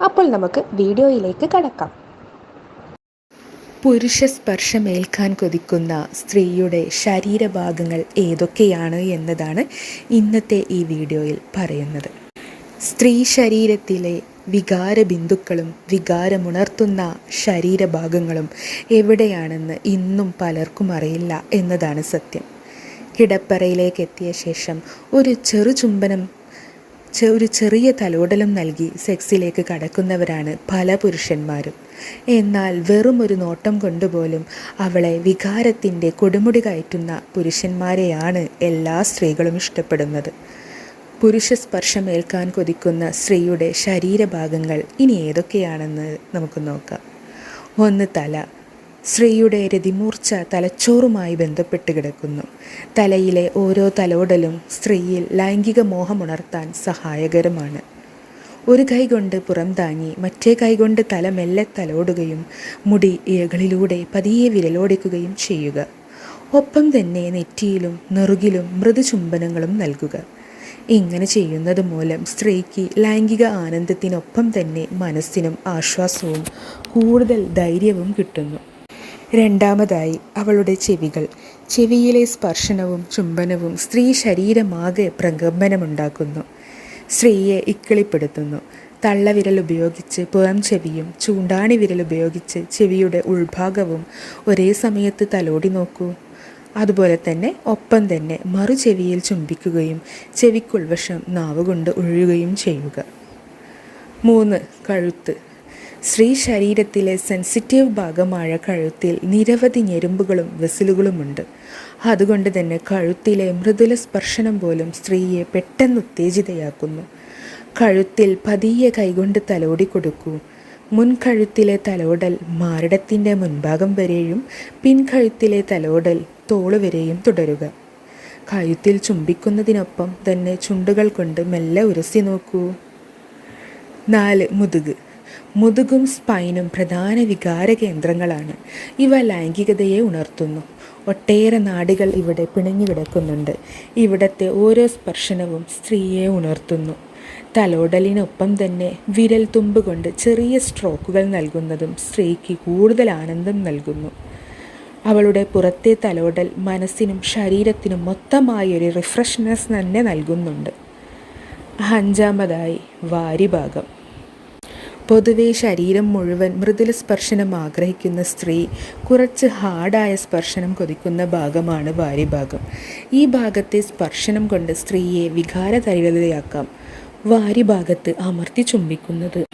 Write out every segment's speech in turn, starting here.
അപ്പോൾ നമുക്ക് വീഡിയോയിലേക്ക് കടക്കാം. പുരുഷ സ്പർശമേൽക്കാൻ കൊതിക്കുന്ന സ്ത്രീയുടെ ശരീരഭാഗങ്ങൾ ഏതൊക്കെയാണ് എന്നതാണ് ഇന്നത്തെ ഈ വീഡിയോയിൽ പറയുന്നത്. സ്ത്രീ ശരീരത്തിലെ വികാര ബിന്ദുക്കളും വികാരമുണർത്തുന്ന ശരീരഭാഗങ്ങളും എവിടെയാണെന്ന് ഇന്നും പലർക്കും അറിയില്ല എന്നതാണ് സത്യം. കിടപ്പറയിലേക്ക് എത്തിയ ശേഷം ഒരു ചെറു ചുംബനം ഒരു ചെറിയ തലോടലം നൽകി സെക്സിലേക്ക് കടക്കുന്നവരാണ് പല പുരുഷന്മാരും. എന്നാൽ വെറും ഒരു നോട്ടം കൊണ്ടുപോലും അവളെ വികാരത്തിന്റെ കൊടുമുടി കയറ്റുന്ന പുരുഷന്മാരെയാണ് എല്ലാ സ്ത്രീകളും ഇഷ്ടപ്പെടുന്നത്. പുരുഷ സ്പർശമേൽക്കാൻ കൊതിക്കുന്ന സ്ത്രീയുടെ ശരീരഭാഗങ്ങൾ ഇനി ഏതൊക്കെയാണെന്ന് നമുക്ക് നോക്കാം. ഒന്ന് തല. സ്ത്രീയുടെ രതിമൂർച്ച തലച്ചോറുമായി ബന്ധപ്പെട്ട് കിടക്കുന്നു. തലയിലെ ഓരോ തലോടലും സ്ത്രീയിൽ ലൈംഗിക മോഹമുണർത്താൻ സഹായകരമാണ്. ഒരു കൈകൊണ്ട് പുറം താങ്ങി മറ്റേ കൈകൊണ്ട് തല മെല്ലെ തലോടുകയും മുടി ഇഴകളിലൂടെ പതിയെ വിരലോടിക്കുകയും ചെയ്യുക. ഒപ്പം തന്നെ നെറ്റിയിലും നെറുകിലും മൃദുചുംബനങ്ങളും നൽകുക. ഇങ്ങനെ ചെയ്യുന്നത് മൂലം സ്ത്രീക്ക് ലൈംഗിക ആനന്ദത്തിനൊപ്പം തന്നെ മനസ്സിനും ആശ്വാസവും കൂടുതൽ ധൈര്യവും കിട്ടുന്നു. രണ്ടാമതായി അവളുടെ ചെവികൾ. ചെവിയിലെ സ്പർശനവും ചുംബനവും സ്ത്രീ ശരീരമാകെ പ്രകമ്പനമുണ്ടാക്കുന്നു. സ്ത്രീയെ ഇക്കിളിപ്പെടുത്തുന്നു. തള്ളവിരൽ ഉപയോഗിച്ച് പുറം ചെവിയും ചൂണ്ടാണി വിരൽ ഉപയോഗിച്ച് ചെവിയുടെ ഉൾഭാഗവും ഒരേ സമയത്ത് തലോടി നോക്കൂ. അതുപോലെ തന്നെ ഒപ്പം തന്നെ മറു ചെവിയിൽ ചുംബിക്കുകയും ചെവിക്കുൾവശം നാവുകൊണ്ട് ഒഴുകുകയും ചെയ്യുക. മൂന്ന് കഴുത്ത്. സ്ത്രീ ശരീരത്തിലെ സെൻസിറ്റീവ് ഭാഗമായ കഴുത്തിൽ നിരവധി ഞെരുമ്പുകളും വെസിലുകളുമുണ്ട്. അതുകൊണ്ട് തന്നെ കഴുത്തിലെ മൃദുല സ്പർശനം പോലും സ്ത്രീയെ പെട്ടെന്ന് ഉത്തേജിതയാക്കുന്നു. കഴുത്തിൽ പതിയെ കൈകൊണ്ട് തലോടി കൊടുക്കൂ മുൻകഴുത്തിലെ തലോടൽ മാരടത്തിന്റെ മുൻഭാഗം വരെയും പിൻകഴുത്തിലെ തലോടൽ തോൾ വരെയും തുടരുക. കഴുത്തിൽ ചുംബിക്കുന്നതിനൊപ്പം തന്നെ ചുണ്ടുകൾ കൊണ്ട് മെല്ലെ ഉരസി നോക്കൂ. നാല് മുതുക്. മുതുകും സ്പൈനും പ്രധാന വികാര കേന്ദ്രങ്ങളാണ്. ഇവ ലൈംഗികതയെ ഉണർത്തുന്നു. ഒട്ടേറെ നാടികൾ ഇവിടെ പിണഞ്ഞു കിടക്കുന്നുണ്ട് ഇവിടത്തെ ഓരോ സ്പർശനവും സ്ത്രീയെ ഉണർത്തുന്നു. തലോടലിനൊപ്പം തന്നെ വിരൽ തുമ്പ് കൊണ്ട് ചെറിയ സ്ട്രോക്കുകൾ നൽകുന്നതും സ്ത്രീക്ക് കൂടുതൽ ആനന്ദം നൽകുന്നു. അവളുടെ പുറത്തെ തലോടൽ മനസ്സിനും ശരീരത്തിനും മൊത്തമായൊരു റിഫ്രഷ്നെസ് തന്നെ നൽകുന്നുണ്ട്. അഞ്ചാമതായി വാരിഭാഗം. പൊതുവെ ശരീരം മുഴുവൻ മൃദുല സ്പർശനം ആഗ്രഹിക്കുന്ന സ്ത്രീ കുറച്ച് ഹാർഡായ സ്പർശനം കൊതിക്കുന്ന ഭാഗമാണ് വാരിഭാഗം. ഈ ഭാഗത്തെ സ്പർശനം കൊണ്ട് സ്ത്രീയെ വികാരതരിതയാക്കാം വാരിഭാഗത്ത് അമർത്തി ചുംബിക്കുന്നത്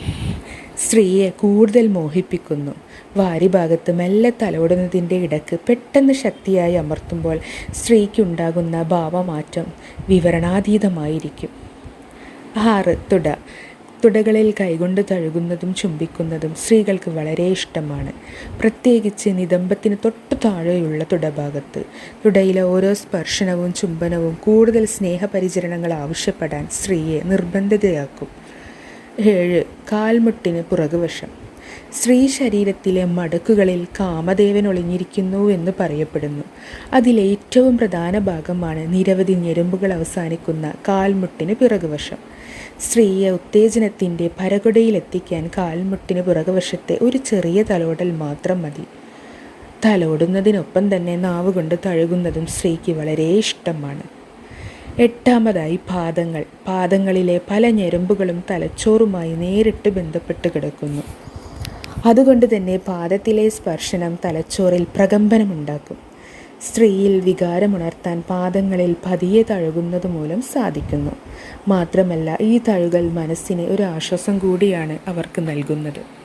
സ്ത്രീയെ കൂടുതൽ മോഹിപ്പിക്കുന്നു. വാരിഭാഗത്ത് മെല്ലെ തലോടുന്നതിന്റെ ഇടയ്ക്ക് പെട്ടെന്ന് ശക്തിയായി അമർത്തുമ്പോൾ സ്ത്രീക്കുണ്ടാകുന്ന ഭാവമാറ്റം വിവരണാതീതമായിരിക്കും. ആറ് തുട തുടകളിൽ കൈകൊണ്ട് തഴുകുന്നതും ചുംബിക്കുന്നതും സ്ത്രീകൾക്ക് വളരെ ഇഷ്ടമാണ്. പ്രത്യേകിച്ച് നിതംബത്തിന് തൊട്ടു താഴെയുള്ള തുടഭാഗത്ത്. തുടയിലെ ഓരോ സ്പർശനവും ചുംബനവും കൂടുതൽ സ്നേഹപരിചരണങ്ങൾ ആവശ്യപ്പെടാൻ സ്ത്രീയെ നിർബന്ധിതയാക്കും. ഏഴ് കാൽമുട്ടിന് പുറകുവശം. സ്ത്രീ ശരീരത്തിലെ മടക്കുകളിൽ കാമദേവൻ ഒളിഞ്ഞിരിക്കുന്നു എന്ന് പറയപ്പെടുന്നു. അതിലേറ്റവും പ്രധാന ഭാഗമാണ് നിരവധി ഞെരുമ്പുകൾ അവസാനിക്കുന്ന കാൽമുട്ടിന് പിറകുവശം. സ്ത്രീയെ ഉത്തേജനത്തിന്റെ പരകുടയിലെത്തിക്കാൻ കാൽമുട്ടിന് പിറകുവശത്തെ ഒരു ചെറിയ തലോടൽ മാത്രം മതി. തലോടുന്നതിനൊപ്പം തന്നെ നാവ് കൊണ്ട് തഴുകുന്നതും സ്ത്രീക്ക് വളരെ ഇഷ്ടമാണ്. എട്ടാമതായി പാദങ്ങൾ. പാദങ്ങളിലെ പല ഞെരുമ്പുകളും തലച്ചോറുമായി നേരിട്ട് ബന്ധപ്പെട്ട് കിടക്കുന്നു. അതുകൊണ്ട് തന്നെ പാദത്തിലെ സ്പർശനം തലച്ചോറിൽ പ്രകമ്പനമുണ്ടാക്കും. സ്ത്രീയിൽ വികാരമുണർത്താൻ പാദങ്ങളിൽ പതിയെ തഴുകുന്നത് മൂലം സാധിക്കുന്നു. മാത്രമല്ല ഈ തഴുകൽ മനസ്സിന് ഒരു ആശ്വാസം കൂടിയാണ് അവർക്ക് നൽകുന്നത്.